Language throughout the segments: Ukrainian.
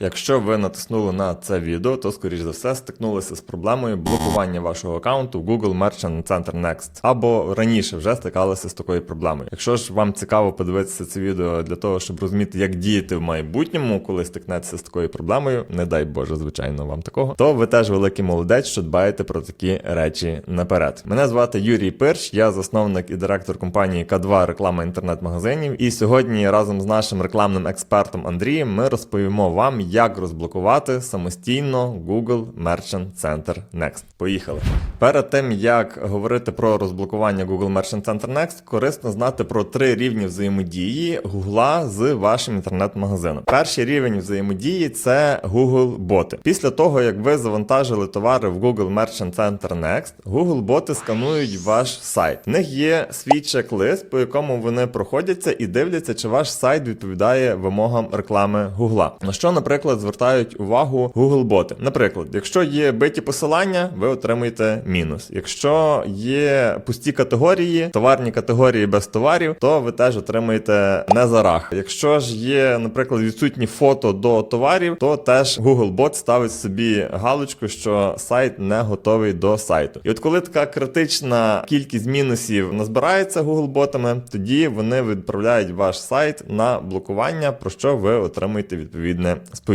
Якщо ви натиснули на це відео, то скоріш за все стикнулися з проблемою блокування вашого аккаунту Google Merchant Center Next або раніше вже стикалися з такою проблемою. Якщо ж вам цікаво подивитися це відео для того, щоб розуміти, як діяти в майбутньому, коли стикнетеся з такою проблемою, не дай Боже, звичайно, вам такого, то ви теж великий молодець, що дбаєте про такі речі наперед. Мене звати Юрій Пирш, я засновник і директор компанії К2 реклама інтернет-магазинів. І сьогодні разом з нашим рекламним експертом Андрієм ми розповімо вам, як розблокувати самостійно Google Merchant Center Next. Поїхали. Перед тим як говорити про розблокування Google Merchant Center Next, корисно знати про три рівні взаємодії Google з вашим інтернет-магазином. Перший рівень взаємодії це Google боти. Після того, як ви завантажили товари в Google Merchant Center Next, Google боти сканують ваш сайт. В них є свій чек-лист, по якому вони проходяться і дивляться, чи ваш сайт відповідає вимогам реклами Google. На що, наприклад, звертають увагу Google боти. Наприклад, якщо є биті посилання, ви отримуєте мінус. Якщо є пусті категорії, товарні категорії без товарів, то ви теж отримаєте не за рах. Якщо ж є, наприклад, відсутні фото до товарів, то теж Google бот ставить собі галочку, що сайт не готовий до сайту. І от коли така критична кількість мінусів назбирається Google ботами, тоді вони відправляють ваш сайт на блокування, про що ви отримуєте відповідне сповіщення.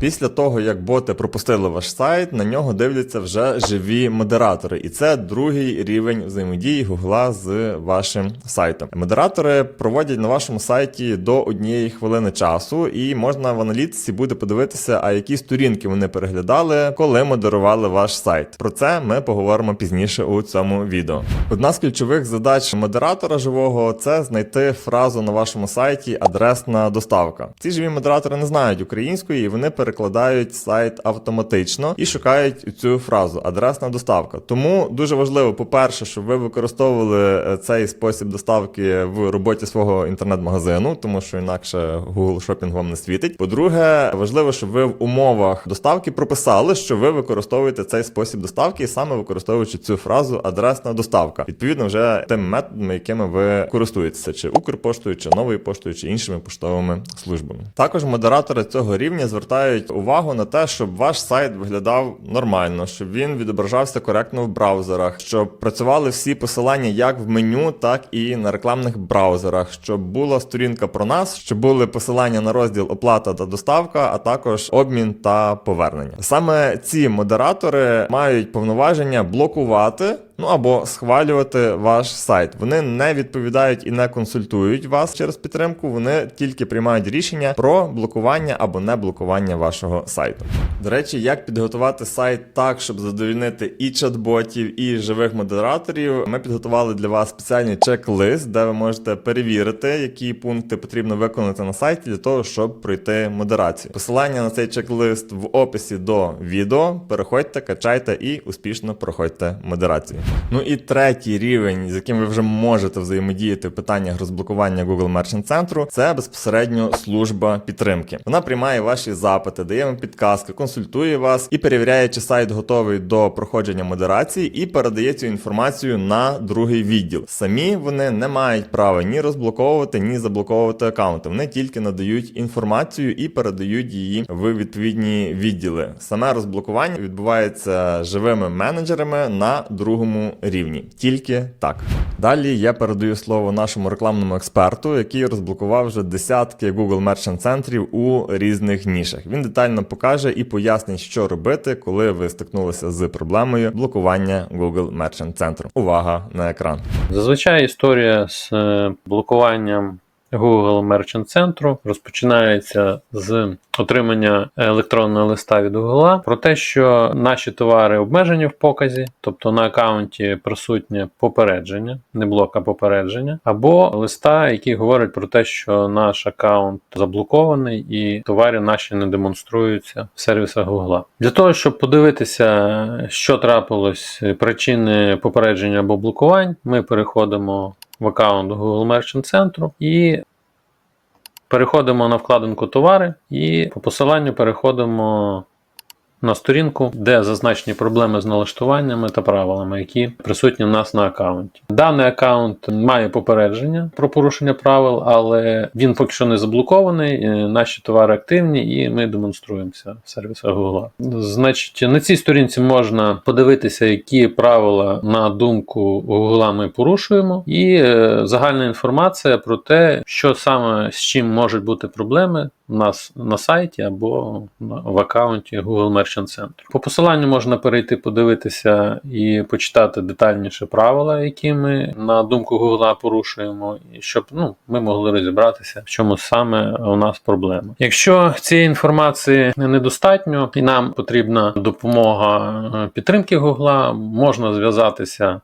Після того, як боти пропустили ваш сайт, на нього дивляться вже живі модератори, і це другий рівень взаємодії Google з вашим сайтом. Модератори проводять на вашому сайті до однієї хвилини часу, і можна в аналітиці буде подивитися, а які сторінки вони переглядали, коли модерували ваш сайт. Про це ми поговоримо пізніше у цьому відео. Одна з ключових задач модератора живого це знайти фразу на вашому сайті адресна доставка. Ці живі модератори не знають української, і вони перекладають сайт автоматично і шукають цю фразу адресна доставка. Тому дуже важливо, по-перше, щоб ви використовували е, цей спосіб доставки в роботі свого інтернет-магазину, тому що інакше Google Shopping вам не світить. По-друге, важливо, щоб ви в умовах доставки прописали, що ви використовуєте цей спосіб доставки, і саме використовуючи цю фразу адресна доставка, відповідно вже тими методами, якими ви користуєтеся, чи Укрпоштою, чи новою поштою, чи іншими поштовими службами. Також модератори цього рівня звертають увагу на те, щоб ваш сайт виглядав нормально, щоб він відображався коректно в браузерах, щоб працювали всі посилання як в меню, так і на рекламних браузерах, щоб була сторінка про нас, щоб були посилання на розділ оплата та доставка, а також обмін та повернення. Саме ці модератори мають повноваження блокувати. Ну або схвалювати ваш сайт. Вони не відповідають і не консультують вас через підтримку. Вони тільки приймають рішення про блокування або не блокування вашого сайту. До речі, як підготувати сайт так, щоб задовільнити і чат-ботів, і живих модераторів. Ми підготували для вас спеціальний чек-лист, де ви можете перевірити, які пункти потрібно виконати на сайті для того, щоб пройти модерацію. Посилання на цей чек-лист в описі до відео. Переходьте, качайте і успішно проходьте модерацію. Ну і третій рівень, з яким ви вже можете взаємодіяти в питаннях розблокування Google Merchant Center, це безпосередньо служба підтримки. Вона приймає ваші запити, дає вам підказки, консультує вас і перевіряє, чи сайт готовий до проходження модерації, і передає цю інформацію на другий відділ. Самі вони не мають права ні розблоковувати, ні заблоковувати аккаунти. Вони тільки надають інформацію і передають її в відповідні відділи. Саме розблокування відбувається живими менеджерами на другому рівні. Тільки так. Далі я передаю слово нашому рекламному експерту, який розблокував вже десятки Google Merchant центрів у різних нішах. Він детально покаже і пояснить, що робити, коли ви стикнулися з проблемою блокування Google Merchant центру. Увага на екран. Зазвичай історія з е, блокуванням Google Merchant центру розпочинається з отримання електронного листа від Google про те, що наші товари обмежені в показі, тобто на аккаунті присутнє попередження, не блок, попередження, або листа, який говорить про те, що наш аккаунт заблокований і товари наші не демонструються в сервісах Google. Для того, щоб подивитися, що трапилось, причини попередження або блокувань, ми переходимо в аккаунт Google Merchant центру і переходимо на вкладинку товари і по посиланню переходимо на сторінку, де зазначені проблеми з налаштуваннями та правилами, які присутні в нас на аккаунті. Даний аккаунт має попередження про порушення правил, але він поки що не заблокований. е, Наші товари активні, і ми демонструємося в сервісах Google. Значить, на цій сторінці можна подивитися, які правила на думку Google ми порушуємо, і е, загальна інформація про те, що саме з чим можуть бути проблеми у нас на сайті або в аккаунті Google Merchant Center. По посиланню можна перейти, подивитися і почитати детальніше правила, які ми на думку Google порушуємо, і щоб ну, ми могли розібратися, в чому саме у нас проблема. Якщо цієї інформації недостатньо і нам потрібна допомога е, підтримки Google, можна зв'язатися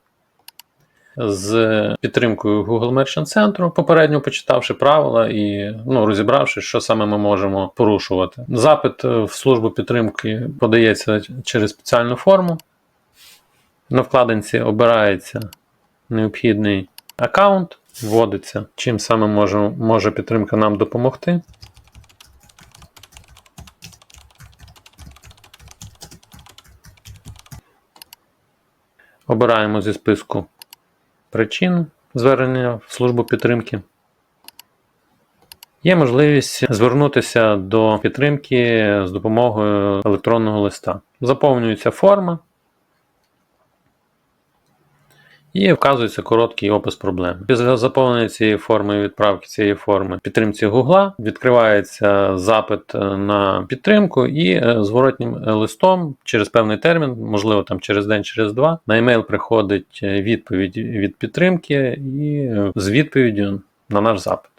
з підтримкою Google Merchant Center, попередньо почитавши правила і ну, розібравши, що саме ми можемо порушувати. Запит е, в службу підтримки подається через спеціальну форму. На вкладинці обирається необхідний аккаунт, вводиться, чим саме може, може підтримка нам допомогти. Обираємо зі списку причин звернення в службу підтримки. Є можливість звернутися до підтримки з допомогою електронного листа. Заповнюється форма і вказується короткий опис проблеми. Після заповнення цієї форми відправки цієї форми підтримці Гугла відкривається запит е, на підтримку, і е, зворотнім листом через певний термін, можливо, там через день, через два, на емейл приходить е, відповідь від підтримки і е, з відповіддю на наш запит.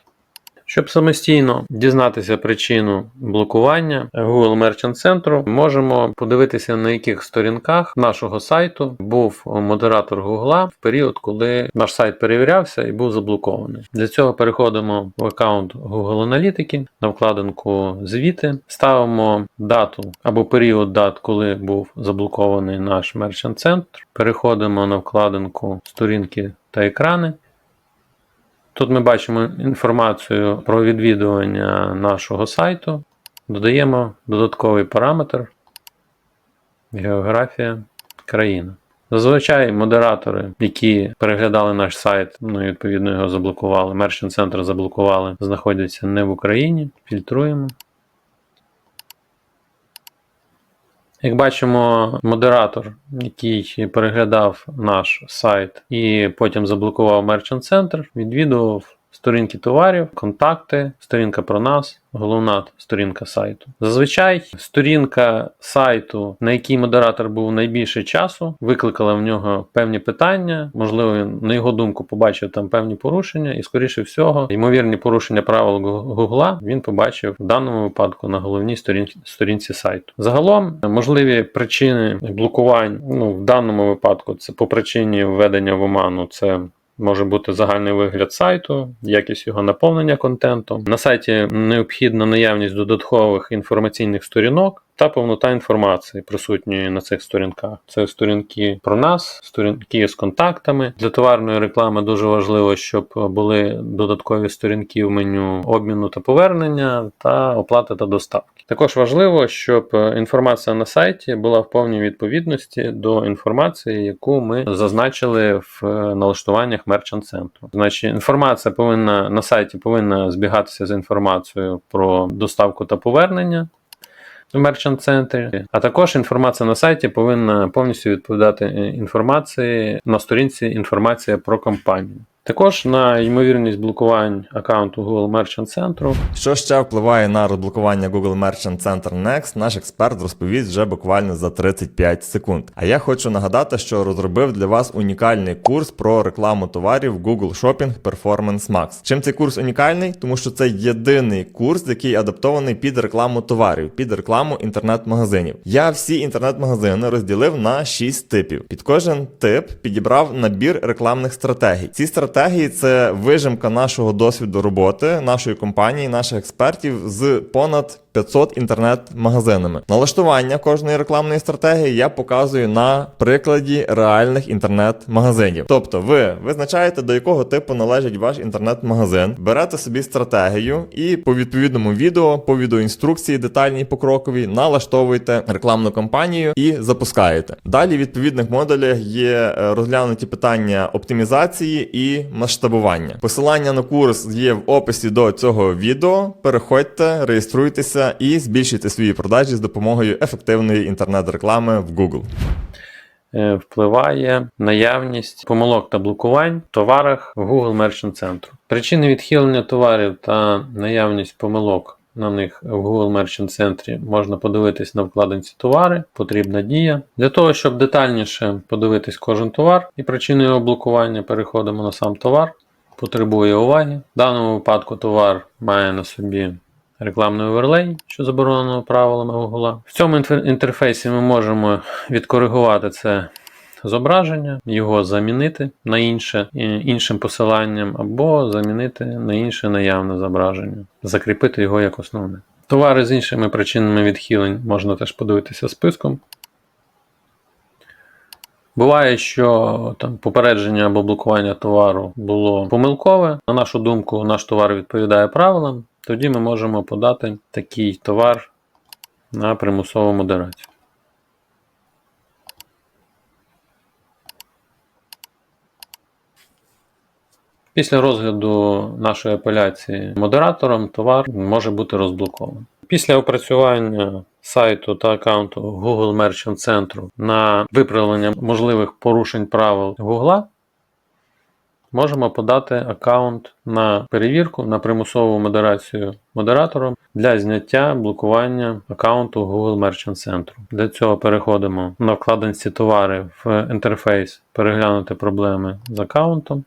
Щоб самостійно дізнатися причину блокування Google Merchant Center, можемо подивитися, на яких сторінках нашого сайту був модератор Google в період, коли наш сайт перевірявся і був заблокований. Для цього переходимо в аккаунт Google Аналітики на вкладинку Звіти, ставимо дату або період дат, коли був заблокований наш Merchant Center. Переходимо на вкладинку Сторінки та екрани. Тут ми бачимо інформацію про відвідування нашого сайту. Додаємо додатковий параметр географія країна. Зазвичай модератори, які переглядали наш сайт, ну і відповідно його заблокували, Merchant центр заблокували, знаходяться не в Україні. Фільтруємо. Як бачимо, модератор, який переглядав наш сайт і потім заблокував Merchant Center, відвідував сторінки товарів, контакти, сторінка про нас, головна сторінка сайту. Зазвичай сторінка сайту, на якій модератор був найбільше часу, викликала в нього певні питання. Можливо, він, на його думку, побачив там певні порушення, і, скоріше всього, ймовірні порушення правил Гугла він побачив в даному випадку на головній сторінці, сторінці сайту. Загалом, можливі причини блокувань, ну в даному випадку, це по причині введення в оману. Це Може бути загальний вигляд сайту, якість його наповнення контентом. На сайті необхідна наявність додаткових інформаційних сторінок та повнота інформації, присутньої на цих сторінках. Це сторінки про нас, сторінки з контактами. Для товарної реклами дуже важливо, щоб були додаткові сторінки в меню обміну та повернення та оплати та доставки. Також важливо, щоб інформація на сайті була в повній відповідності до інформації, яку ми зазначили в налаштуваннях Merchant Center. Значить, інформація повинна на сайті повинна збігатися з інформацією про доставку та повернення. Center, а також інформація на сайті повинна повністю відповідати інформації на сторінці інформація про компанію. Також на ймовірність блокувань аккаунту Google Merchant Center. Що ще впливає на розблокування Google Merchant Center Next, наш експерт розповість вже буквально за 35 секунд. А я хочу нагадати, що розробив для вас унікальний курс про рекламу товарів Google Shopping Performance Max. Чим цей курс унікальний? Тому що це єдиний курс, який адаптований під рекламу товарів, під рекламу інтернет-магазинів. Я всі інтернет-магазини розділив на 6 типів. Під кожен тип підібрав набір рекламних стратегій. Ці стратегії стратегії це вижимка нашого досвіду роботи, нашої компанії, наших експертів з понад 500 інтернет-магазинами. Налаштування кожної рекламної стратегії я показую на прикладі реальних інтернет-магазинів. Тобто, ви визначаєте, до якого типу належить ваш інтернет-магазин, берете собі стратегію і по відповідному відео, по відеоінструкції детальній покроковій, налаштовуєте рекламну кампанію і запускаєте. Далі в відповідних модулях є е, розглянуті питання оптимізації і масштабування. Посилання на курс є в описі до цього відео. Переходьте, реєструйтеся і збільшуйте свої продажі з допомогою ефективної інтернет-реклами в Google. Е, Впливає наявність помилок та блокувань в товарах в Google Merchant Center. Причини відхилення товарів та наявність помилок на них в Google Merchant Центрі можна подивитись на вкладинці товари, потрібна дія. Для того, щоб детальніше подивитись кожен товар і причини його блокування, переходимо на сам товар. Потребує уваги. В даному випадку товар має на собі рекламний оверлей, що заборонено правилами Google. В цьому інтерфейсі ми можемо відкоригувати це зображення, його замінити на інше іншим посиланням, або замінити на інше наявне зображення, закріпити його як основне. Товари з іншими причинами відхилень можна теж подивитися списком. Буває, що там попередження або блокування товару було помилкове. На нашу думку, наш товар відповідає правилам. Тоді ми можемо подати такий товар на примусову модерацію. Після розгляду нашої апеляції модератором товар може бути розблокований. Після опрацювання сайту та аккаунту Google Merchant Центру на виправлення можливих порушень правил Google можемо подати аккаунт на перевірку на примусову модерацію модератором для зняття блокування аккаунту Google Merchant Центру. Для цього переходимо на вкладинці товари в інтерфейс переглянути проблеми з аккаунтом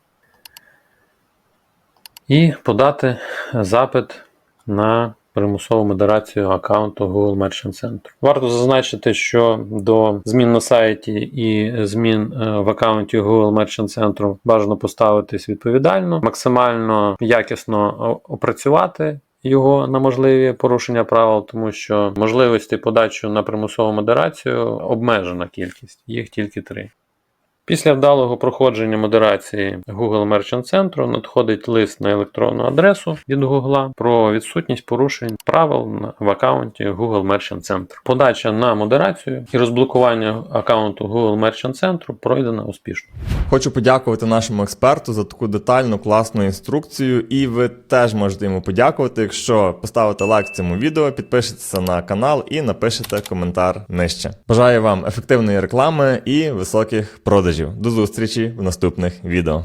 і подати запит на примусову модерацію аккаунту Google Merchant Center. Варто зазначити, що до змін на сайті і змін е, в аккаунті Google Merchant Center бажано поставитись відповідально, максимально якісно опрацювати. Його на можливі порушення правил, тому що можливості подачі на примусову модерацію обмежена кількість, їх тільки три. Після вдалого проходження модерації Google Merchant Центру надходить лист на електронну адресу від Google про відсутність порушень правил в аккаунті Google Merchant Center. Подача на модерацію і розблокування аккаунту Google Merchant Центру пройдена успішно. Хочу подякувати нашому експерту за таку детальну класну інструкцію, і ви теж можете йому подякувати, якщо поставите лайк цьому відео, підпишетеся на канал і напишете коментар нижче. Бажаю вам ефективної реклами і високих продажів. До зустрічі в наступних відео.